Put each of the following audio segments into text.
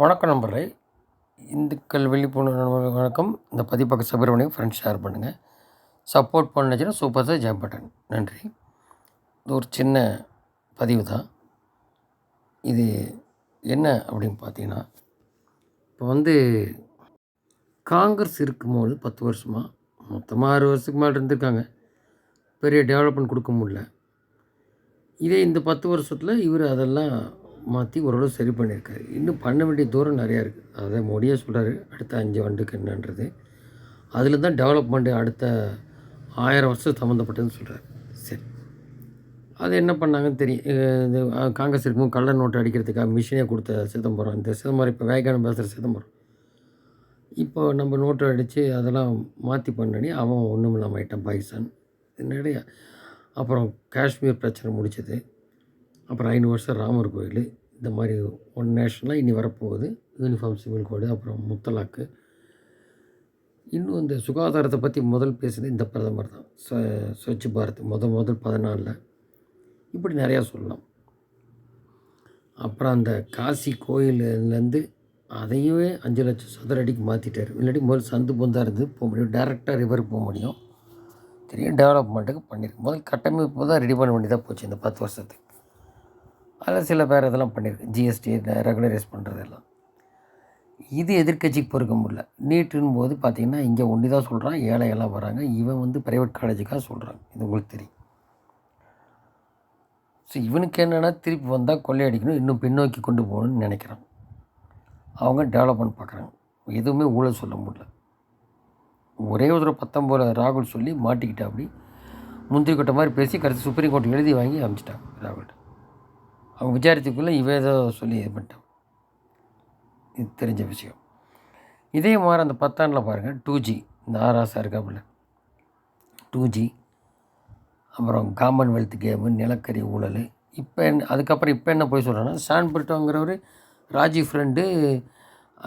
வணக்கம் நண்பர்களே. இந்துக்கள் விழிப்புணர்வு வணக்கம். இந்த பதிப்பக்க சுப்பிரமணியம் ஃப்ரெண்ட்ஸ் ஷேர் பண்ணுங்கள் சப்போர்ட் பண்ணுச்சுன்னா சூப்பர் சார் ஜாப் பட்டன் நன்றி. இது ஒரு சின்ன பதிவு தான். இது என்ன அப்படின்னு பார்த்தீங்கன்னா இப்போ வந்து காங்கிரஸ் இருக்கும்போது பத்து வருஷமாக மொத்தமாக ஆறு வருஷத்துக்கு மேலே இருந்திருக்காங்க. பெரிய டெவலப்மெண்ட் கொடுக்க முடியல. இதே இந்த பத்து வருஷத்தில் இவர் அதெல்லாம் மாற்றி ஓரளவு சரி பண்ணியிருக்காரு. இன்னும் பண்ண வேண்டிய தூரம் நிறையா இருக்குது அதை மோடியே சொல்கிறாரு அடுத்த அஞ்சு ஆண்டுக்கு என்னன்றது. அதில் தான் டெவலப்மெண்ட்டு அடுத்த ஆயிரம் வருஷம் சம்மந்தப்பட்டதுன்னு சொல்கிறார் சரி. அது என்ன பண்ணாங்கன்னு தெரியும். இது காங்கிரஸ் இருக்கும் கள்ள நோட்டு அடிக்கிறதுக்காக மிஷினே கொடுத்த சிதம்பரம். இந்த சிதம்பரம் இப்போ வேகானம் பேசுகிற சிதம்பரம். இப்போ நம்ம நோட்டு அடித்து அதெல்லாம் மாற்றி பண்ணி அவன் ஒன்றும் இல்லாமல் ஆயிட்டான் பாகிஸ்தான். நிறையா அப்புறம் காஷ்மீர் பிரச்சனை முடிச்சது அப்புறம் ஐநூறு வருஷம் ராமர் கோயில். இந்த மாதிரி ஒன் நேஷனலாக இனி வரப்போகுது. யூனிஃபார்ம் சிவில் கோடு அப்புறம் முத்தலாக்கு. இன்னும் இந்த சுகாதாரத்தை பற்றி முதல் பேசுனது இந்த பிரதமர் தான். ச ஸ்வச் பாரத் முத முதல் பதினாலில். இப்படி நிறையா சொல்லலாம். அப்புறம் அந்த காசி கோயிலேருந்து அதையே அஞ்சு லட்சம் சதுர அடிக்கு மாற்றிட்டார் இல்லாட்டி முதல் சந்து பொந்தாக இருந்து போக முடியும். டேரெக்டாக ரிவருக்கு போக முடியும். பெரிய டெவலப்மெண்ட்டுக்கு பண்ணியிருக்கு முதல் கட்டமைப்பு தான் ரெடி பண்ண வேண்டியதாக போச்சு இந்த பத்து வருஷத்துக்கு. அதில் சில பேர் இதெல்லாம் பண்ணியிருக்கு. ஜிஎஸ்டி ரெகுலரைஸ் பண்ணுறதெல்லாம் இது எதிர்க்கட்சிக்கு பொறுக்க முடியல. நீட்டுன்னு போது பார்த்திங்கன்னா இங்கே ஒண்டி தான் சொல்கிறான் ஏழையெல்லாம் வராங்க. இவன் வந்து ப்ரைவேட் காலேஜுக்காக சொல்கிறாங்க இது உங்களுக்கு தெரியும். ஸோ இவனுக்கு என்னென்னா திருப்பி வந்தால் கொள்ளையடிக்கணும் இன்னும் பின்னோக்கி கொண்டு போகணும்னு நினைக்கிறான். அவங்க டெவலப்மெண்ட் பார்க்குறாங்க. எதுவுமே ஊழல் சொல்ல முடியல. ஒரே ஒரு பத்தொம்போது ராகுல் சொல்லி மாட்டிக்கிட்டா அப்படி முந்திரி கொட்டை மாதிரி பேசி கடைசி சுப்ரீம் கோர்ட் எழுதி வாங்கி அனுப்பிச்சிட்டாங்க ராகுல்கிட்ட. அவங்க விசாரித்துக்குள்ளே இவ ஏதோ சொல்லி இது பண்ணிட்டான் இது தெரிஞ்ச விஷயம். இதே மாதிரி அந்த பத்தாண்டில் பாருங்கள் டூ ஜி இந்த ஆராசா இருக்காப்புல. டூ ஜி அப்புறம் காமன்வெல்த் கேமு நிலக்கரி ஊழல். இப்போ என்ன அதுக்கப்புறம் இப்போ என்ன போய் சொல்கிறேன்னா சான் பிரிட்டோங்கிறவர் ராஜீவ் ஃப்ரெண்டு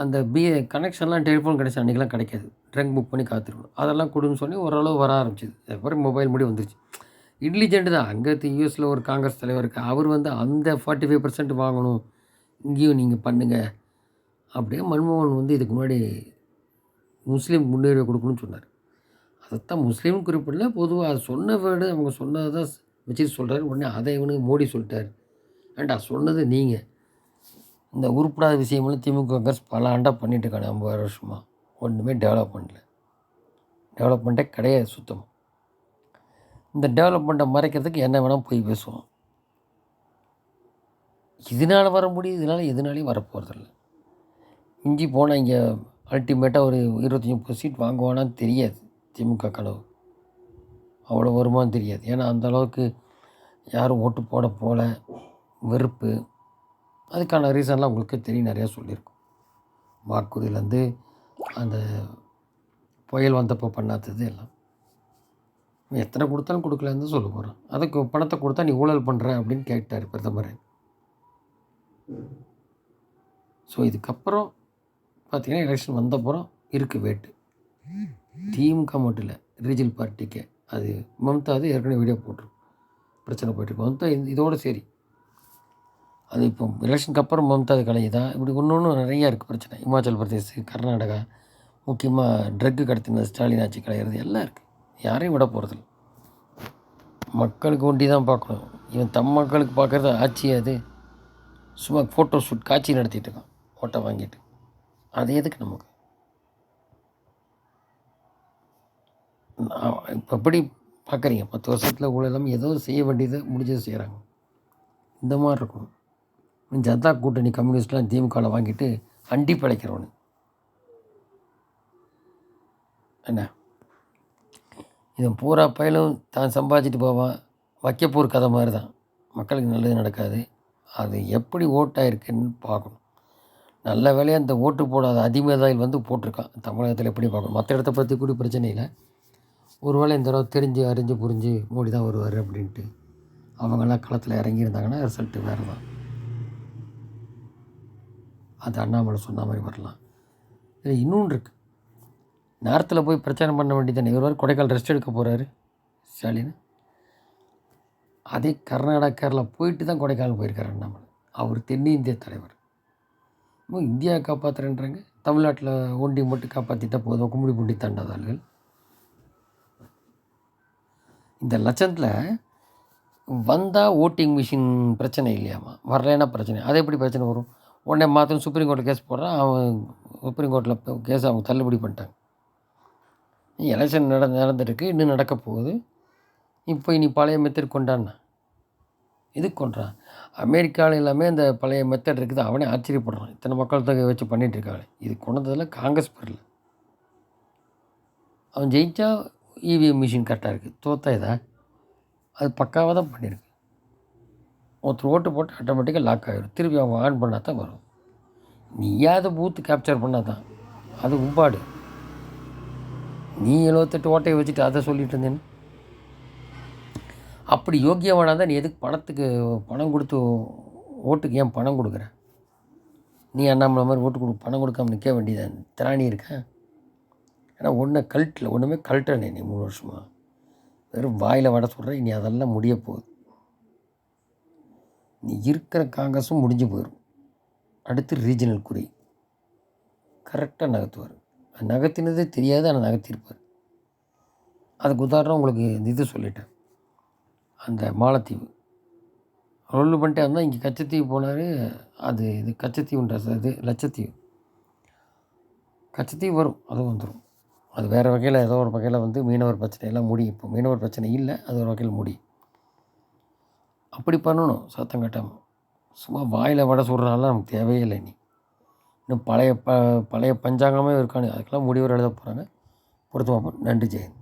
அந்த பிஏ கனெக்ஷன்லாம் டெலிஃபோன் கிடைச்சா அன்றைக்கெலாம் கிடைக்காது. ட்ரங்க் புக் பண்ணி காத்திருக்கணும். அதெல்லாம் கொடுன்னு சொல்லி ஓரளவு வர ஆரம்பிச்சிது. அதுக்கப்புறம் மொபைல் முடி வந்துருச்சு. இன்டெலிஜென்ட் தான். அங்கே யூஎஸில் ஒரு காங்கிரஸ் தலைவர் இருக்கு அவர் வந்து அந்த ஃபார்ட்டி ஃபைவ் பர்சன்ட் வாங்கணும். இங்கேயும் நீங்கள் பண்ணுங்கள் அப்படியே மன்மோகன் வந்து இதுக்கு முன்னாடி முஸ்லீம் முன்னுரிமை கொடுக்கணும்னு சொன்னார். அதைத்தான் முஸ்லீம் குறிப்பிடல. பொதுவாக அது சொன்ன வேர்டு அவங்க சொன்னதை தான் வச்சுட்டு சொல்கிறாரு உடனே அதை இவனுக்கு மோடி சொல்லிட்டார். ஏண்டா சொன்னது நீங்கள் இந்த உருப்படாத விஷயமெல்லாம் திமுக காங்கிரஸ் பல ஆண்டாக பண்ணிட்டு இருக்காங்க. ஐம்பது வருஷமாக ஒன்றுமே டெவலப் பண்ணல டெவலப்மெண்ட்டே கிடையாது சுத்தமாக இந்த டெவலப்மெண்ட்டை மறைக்கிறதுக்கு என்ன வேணால் போய் பேசுவோம். இதனால் வர முடியும் இதனால் எதுனாலையும் வரப்போகிறதில்ல இஞ்சி போனால் இங்கே அல்டிமேட்டாக ஒரு இருபத்தஞ்சி முப்பது சீட் வாங்குவானான்னு தெரியாது திமுக கனவு. அவ்வளோ வருமானு தெரியாது. ஏன்னா அந்த அளவுக்கு யாரும் ஓட்டு போட போல வெறுப்பு. அதுக்கான ரீசன்லாம் உங்களுக்கே தெரியும் நிறையா சொல்லியிருக்கோம். வாக்குறுதியிலேருந்து அந்த புயல் வந்தப்போ பண்ணாதது எல்லாம். எத்தனை கொடுத்தாலும் கொடுக்கலன்னு தான் சொல்ல போகிறோம் அதுக்கு பணத்தை கொடுத்தா நீ ஊழல் பண்ணுற அப்படின்னு கேட்டார் பிரதமர் ஸோ இதுக்கப்புறம் பார்த்தீங்கன்னா எலெக்ஷன் வந்தப்புறம் இருக்குது வேட்டு. திமுக மட்டும் இல்லை ரீஜனல் பார்ட்டிக்கு அது மம்தா அது ஏற்கனவே வீடியோ போட்டிருக்கும் பிரச்சனை போயிட்டுருக்கு மம்தா இதோடு இதோட சரி. அது இப்போ எலெக்ஷனுக்கு அப்புறம் மம்தா அது கலையுதா? இப்படி ஒன்று ஒன்று நிறையா இருக்குது பிரச்சனை. இமாச்சல் பிரதேஷ் கர்நாடகா முக்கியமாக ட்ரக்கு கடத்தின ஸ்டாலின் ஆட்சி கலையிறது எல்லாம் இருக்குது யாரையும் விட போகிறதில்ல மக்களுக்கு ஒண்டி தான் பார்க்கணும். இவன் தம் மக்களுக்கு பார்க்குறது ஆட்சி அது. சும்மா ஃபோட்டோ ஷூட் காட்சி நடத்திட்டு இருக்கான். ஓட்டை வாங்கிட்டு. அது எதுக்கு நமக்கு? இப்போ எப்படி பார்க்குறீங்க பத்து வருஷத்தில் ஊழல் இல்லாமல் ஏதோ செய்ய வேண்டியது முடிஞ்சது செய்கிறாங்க இந்த மாதிரி இருக்கும் ஜனதா கூட்டணி கம்யூனிஸ்ட்லாம் திமுகவில் வாங்கிட்டு அண்டி பிழைக்கிறவனு என்ன? இவன் பூரா பயலும் தான் சம்பாதிச்சிட்டு போவான். வைக்கப்பூர் கதை மாதிரி தான் மக்களுக்கு நல்லது நடக்காது. அது எப்படி ஓட்டாயிருக்குன்னு பார்க்கணும். நல்ல வேலையாக அந்த ஓட்டு போடாத அதிமதாயில் வந்து போட்டிருக்கான். தமிழகத்தில் எப்படி பார்க்கணும்? மற்ற இடத்த பற்றி கூட பிரச்சனை இல்லை. ஒரு வேளை இந்த தடவை தெரிஞ்சு அறிஞ்சு புரிஞ்சு மோடி தான் வருவார் அப்படின்ட்டு அவங்கெல்லாம் களத்தில் இறங்கியிருந்தாங்கன்னா ரிசல்ட்டு வேறு தான் அது அண்ணாமலை சொன்ன மாதிரி வரலாம். இதில் இன்னொன்று இருக்குது நேரத்தில் போய் பிரச்சனை பண்ண வேண்டியதானே இவர் கொடைக்கால் ரெஸ்ட் எடுக்க போகிறாரு ஸ்டாலின். அதே கர்நாடகா கேரளா போயிட்டு தான் கொடைக்கானல் போயிருக்காரு அண்ணாமலை. அவர் தென்னிந்திய தலைவர். இந்தியா காப்பாற்றுறேன்றாங்க தமிழ்நாட்டில் ஒண்டி மட்டும் காப்பாற்றிட்டா போதும். கும்படி புண்டி தாண்டாத இந்த லட்சத்தில் வந்தால் ஓட்டிங் மிஷின் பிரச்சனை இல்லையாம்மா வரலைன்னா பிரச்சனை. அது எப்படி பிரச்சனை வரும்? உடனே மாத்திரம் சுப்ரீம் கோர்ட்டில் கேஸ் போடுறான். அவன் சுப்ரீம் கோர்ட்டில் கேஸ் அவங்க தள்ளுபடி பண்ணிட்டாங்க. எலெக்ஷன் நட நடந்திருக்கு இன்னும் நடக்க போகுது. இப்போ நீ பழைய மெத்தட் கொண்டாடின எதுக்கு கொண்டான் அமெரிக்காவில் எல்லாமே அந்த பழைய மெத்தட் இருக்குது. அவனே ஆச்சரியப்படுறான். இத்தனை மக்கள் தொகை வச்சு பண்ணிட்டு இது கொண்டதில் காங்கிரஸ் பேரில் அவன் ஜெயித்தா இவிஎம் மிஷின் கரெக்டாக இருக்குது தோத்தா இதா? அது பக்காவாக தான் பண்ணியிருக்கு ஒருத்தர் ஓட்டு போட்டு ஆட்டோமேட்டிக்காக லாக் ஆகிடும் திருப்பி அவன் ஆன் பண்ணால் தான் வரும். நீயாவது பூத்து கேப்சர் பண்ணால் தான் அது உப்பாடு. நீ எழுபத்தெட்டு ஓட்டையை வச்சுட்டு அதை சொல்லிட்டு இருந்தேன்னு? அப்படி யோக்கியமானா தான் நீ எதுக்கு பணத்துக்கு பணம் கொடுத்து ஓட்டுக்கு ஏன் பணம் கொடுக்குற? நீ அண்ணாமலை மாதிரி ஓட்டு கொடு பணம் கொடுக்காம நிற்க வேண்டியதான் திராணி இருக்கேன் ஏன்னா ஒன்றை கல்ட்டில் ஒன்றுமே கழட்டனே நீ மூணு வருஷமாக வெறும் வாயில் வட சொல்கிற இனி அதெல்லாம் முடிய போகுது. நீ இருக்கிற காங்கிரஸும் முடிஞ்சு போயிடும் அடுத்து ரீஜனல் குறி. கரெக்டாக நகர்த்துவார். நகர்த்தினதே தெரியாது ஆனால் நகர்த்திருப்பார் அதுக்கு உதாரணம் உங்களுக்கு இந்த இது சொல்லிட்டேன். அந்த மாலத்தீவு. ரொல்லு பண்ணிட்டே இருந்தால் இங்கே கச்சத்தீவு போனார். அது இது கச்சத்தீவுன்ற ச- இது லட்சத்தீவு. கச்சத்தீவு வரும் அதுவும் வந்துடும் அது வேறு வகையில் ஏதோ ஒரு வகையில் வந்து மீனவர் பிரச்சனையெல்லாம் முடியும் இப்போ மீனவர் பிரச்சனை இல்லை அது ஒரு வகையில் முடியும் அப்படி பண்ணணும் சத்தம் கட்டாமல் சும்மா வாயில் வடை சுடுறதுனால நமக்கு தேவையே இல்லை நீ இன்னும் பழைய ப பழைய பஞ்சாங்கமே இருக்கானு அதுக்கெல்லாம் முடிவு எழுத போகிறாங்க பொறுத்து பார்ப்போம் நன்றி ஜெயந்த்.